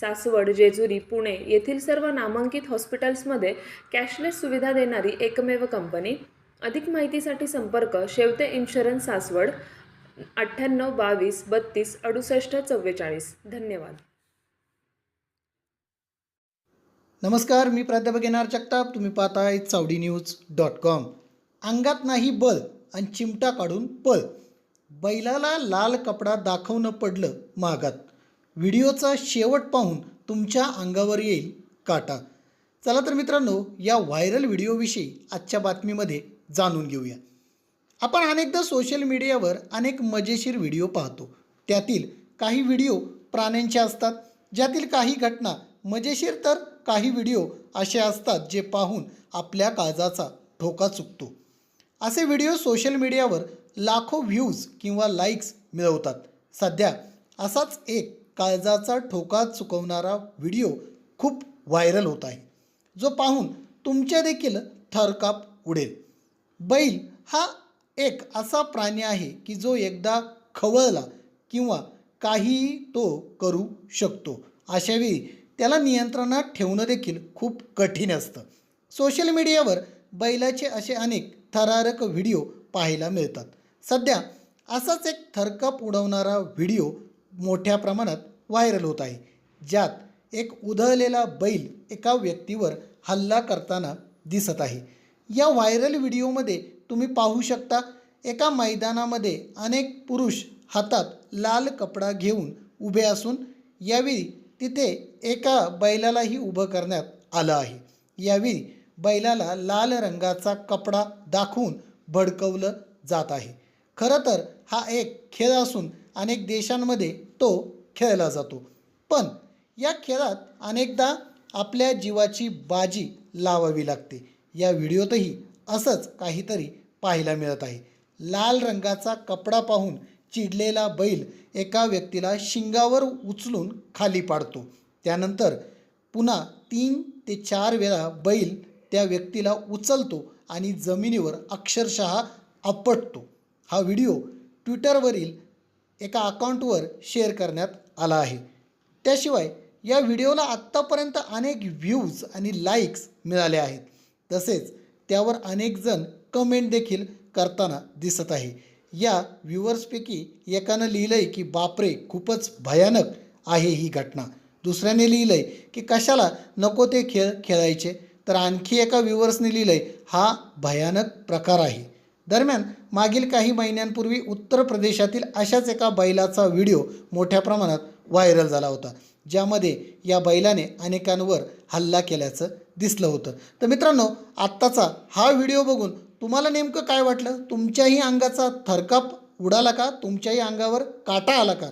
सासवड जेजुरी पुणे येथील सर्व नामांकित हॉस्पिटल्समध्ये कॅशलेस सुविधा देणारी एकमेव कंपनी. अधिक माहितीसाठी संपर्क शेवते इन्शुरन्स सासवड अठ्ठ्याण्णव बावीस बत्तीस अडुसष्ट चव्वेचाळीस. धन्यवाद. नमस्कार मी प्राध्यापक येणार जगताप. तुम्ही पाहताय चावडी न्यूज डॉट कॉम. अंगात नाही बल आणि चिमटा काढून पळ. बैलाला लाल कपडा दाखवणं पडलं मागात. व्हिडिओचा शेवट पाहून तुमच्या अंगावर येईल काटा. चला तर मित्रांनो या व्हायरल व्हिडिओविषयी आजच्या बातमीमध्ये जाणून घेऊया. आपण अनेकदा सोशल मीडियावर अनेक मजेशीर व्हिडिओ पाहतो. त्यातील काही व्हिडिओ प्राण्यांचे असतात. ज्यातील काही घटना मजेशीर तर काही व्हिडिओ असे असतात जे पाहून आपल्या काळजाचा ठोका चुकतो. असे व्हिडिओ सोशल मीडियावर लाखो व्ह्यूज किंवा लाईक्स मिळवतात. सध्या असाच एक काळजाचा ठोका चुकवणारा व्हिडिओ खूप व्हायरल होत आहे. जो पाहून तुमच्या देखील थरकाप उडेल. बैल हा एक असा प्राणी आहे की जो एकदा खवळला किंवा काहीही तो करू शकतो. अशावेळी त्याला नियंत्रणात ठेवणं देखील खूप कठीण असतं. सोशल मीडियावर बैलाचे असे अनेक थरारक व्हिडिओ पाहायला मिळतात. सध्या असाच एक थरकाप उडवणारा व्हिडिओ मोठ्या प्रमाणात व्हायरल होत आहे. ज्यात एक उधळलेला बैल एका व्यक्तीवर हल्ला करताना दिसत आहे. या व्हायरल व्हिडिओमध्ये तुम्ही पाहू शकता एका मैदानामध्ये अनेक पुरुष हातात लाल कपडा घेऊन उभे असून यावेळी तिथे एका बैलालाही उभं करण्यात आलं आहे. यावेळी बैलाला लाल रंगाचा कपडा दाखवून भडकवलं जात आहे. खरं तर हा एक खेळ असून अनेक देशांमध्ये तो खेळला जातो. पण या खेळात अनेकदा आपल्या जीवाची बाजी लावावी लागते. या व्हिडिओतही असंच काहीतरी पाहायला मिळत आहे. लाल रंगाचा कपडा पाहून चिडलेला बैल एका व्यक्तीला शिंगावर उचलून खाली पाडतो. त्यानंतर पुन्हा तीन ते चार वेळा बैल त्या व्यक्तीला उचलतो आणि जमिनीवर अक्षरशः आपटतो. हा व्हिडिओ ट्विटरवरील एका अकाउंटवर शेअर करण्यात आला आहे. त्याशिवाय या व्हिडिओला आत्तापर्यंत अनेक व्ह्यूज आणि लाईक्स मिळाले आहेत. तसेच त्यावर अनेकजण कमेंट देखील करताना दिसत आहे. या व्ह्युअर्सपैकी एकानं लिहिलं आहे की बापरे खूपच भयानक आहे ही घटना. दुसऱ्याने लिहिलं आहे की कशाला नको ते खेळ खेळायचे? तर आणखी एका व्ह्युअर्सने लिहिलं आहे हा भयानक प्रकार आहे. दरम्यान मागील काही महिन्यांपूर्वी उत्तर प्रदेशातील अशाच एका बैलाचा व्हिडिओ मोठ्या प्रमाणात व्हायरल झाला होता ज्यामध्ये या बैलाने अनेकांवर हल्ला केल्याचं दिसलं होतं. तर मित्रांनो आत्ताचा हा व्हिडिओ बघून तुम्हाला नेमकं काय वाटलं? तुमच्याही अंगाचा थरकाप उडाला का? तुमच्याही अंगावर काटा आला का?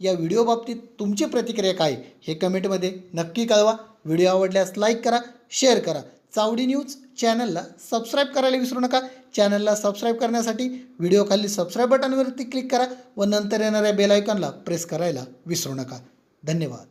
या व्हिडिओ बाबतीत तुमची प्रतिक्रिया काय? हे कमेंटमध्ये नक्की कळवा. व्हिडिओ आवडल्यास लाईक करा शेअर करा. चावडी न्यूज चॅनलला सबस्क्राईब करायला विसरू नका. चॅनलला सबस्क्राईब करण्यासाठी व्हिडिओ खाली सबस्क्राईब बटनवरती क्लिक करा व नंतर येणाऱ्या बेल आयकॉनला प्रेस करायला विसरू नका. धन्यवाद.